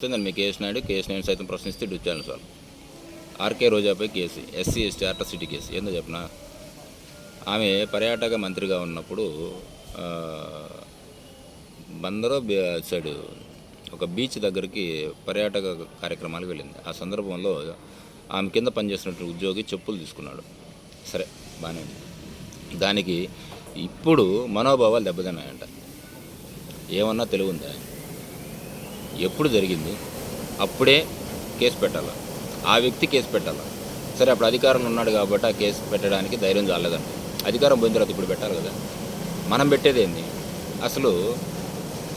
వస్తుందని మీ case Naidu case Naidu సైతం ప్రశ్నిస్తే డుచ్చాను sir. RK రోజాపై case SC ST atrocity case. ఏందో చెప్పిన? ఆమె పర్యాటక మంత్రిగా ఉన్నప్పుడు బందరో సైడ్ ఒక బీచ్ దగ్గరికి పర్యాటక కార్యక్రమాలకు వెళ్ళింది. ఆ సందర్భంలో ఆమె కింద పనిచేసినటువంటి ఉద్యోగి చెప్పులు తీసుకున్నాడు. సరే బాగానే ఉంది. దానికి ఇప్పుడు మనోభావాలు దెబ్బతిన్నాయంట. ఏమన్నా తెలివి ఉందా? ఎప్పుడు జరిగింది అప్పుడే కేసు పెట్టాలా? ఆ వ్యక్తి కేసు పెట్టాలా? సరే అప్పుడు అధికారంలో ఉన్నాడు కాబట్టి ఆ కేసు పెట్టడానికి ధైర్యం చాలేదండి అధికారం పోయిన తర్వాత ఇప్పుడు పెట్టాలి కదా? మనం పెట్టేది ఏంది? అసలు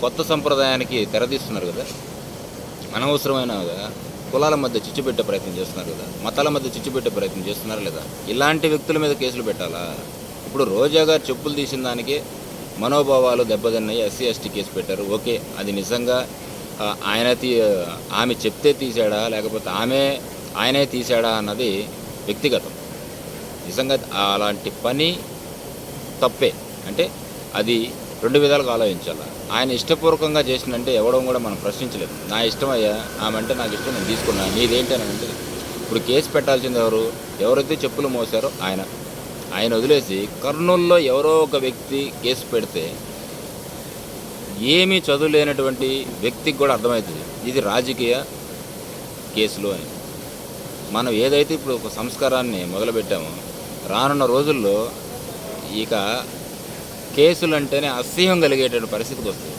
కొత్త సంప్రదాయానికి తెరదీస్తున్నారు కదా? అనవసరమైన కులాల మధ్య చిచ్చు పెట్టే ప్రయత్నం చేస్తున్నారు కదా? మతాల మధ్య చిచ్చు పెట్టే ప్రయత్నం చేస్తున్నారు లేదా? ఇలాంటి వ్యక్తుల మీద కేసులు పెట్టాలా? ఇప్పుడు రోజా గారు చెప్పులు తీసిన దానికి మనోభావాలు దెబ్బతిన్నాయి. ఎస్సీ ఎస్టీ కేసు పెట్టారు. ఓకే అది నిజంగా ఆయన తీ ఆమె చెప్తే తీసాడా లేకపోతే ఆమె ఆయనే తీసాడా అన్నది వ్యక్తిగతం. నిజంగా అలాంటి పని తప్పే. అంటే అది రెండు విధాలుగా ఆలోచించాలి? ఆయన ఇష్టపూర్వకంగా చేసినంటే ఎవడం కూడా మనం ప్రశ్నించలేదు. నా ఇష్టమయ్యా ఆమె అంటే నాకు ఇష్టం నేను తీసుకున్నాను నీదేంటి అని అంటే ఇప్పుడు కేసు పెట్టాల్సింది ఎవరు? ఎవరైతే చెప్పులు మోసారో ఆయన. ఆయన వదిలేసి కర్నూలులో ఎవరో ఒక వ్యక్తి కేసు పెడితే ఏమీ చదువు లేనటువంటి వ్యక్తికి కూడా అర్థమవుతుంది. ఇది రాజకీయ కేసులు అని. మనం ఏదైతే ఇప్పుడు ఒక సంస్కారాన్ని మొదలుపెట్టామో రానున్న రోజుల్లో ఇక కేసులు అంటేనే అసహ్యం కలిగేటువంటి పరిస్థితికి వస్తుంది.